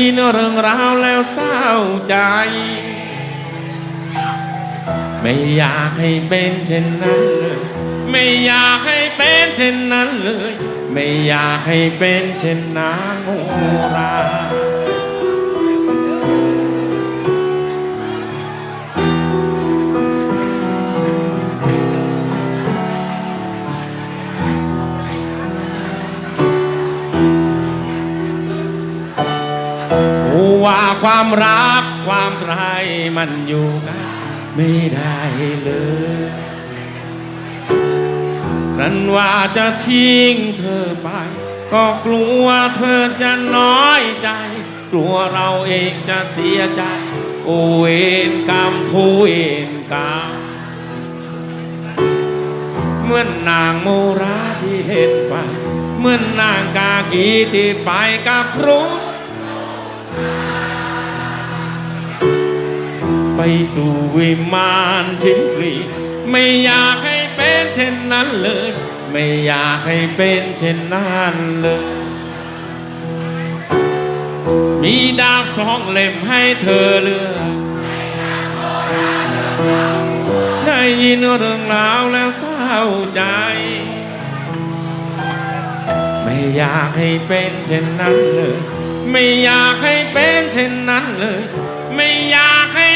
ยินเรื่องราวแล้วเศร้าใจ ไม่อยากให้เป็นเช่นนั้นเลย ไม่อยากให้เป็นเช่นนั้นเลย ไม่อยากให้เป็นเช่นนางโหรา ว่าความรักความใครมันอยู่กันไม่ได้เลยครั้นว่าจะทิ้งเธอไป ก็กลัวเธอจะน้อยใจ กลัวเราเองจะเสียใจ โอเวนกรรมทุเวนกรรมเหมือนนางโมราที่เห็นไฟเหมือนนางกากีที่ไปกับครุ ไปสู่วิมานชิมปลีไม่อยากให้เป็นเช่นนั้นเลย ไม่อยากให้เป็นเช่นนั้นเลย มีดาบสองเล่มให้เธอเลือกได้ยินเรื่องราวแล้วเศร้าใจ ไม่อยากให้เป็นเช่นนั้นเลย ไม่อยากให้เป็นเช่นนั้นเลย ไม่อยากให้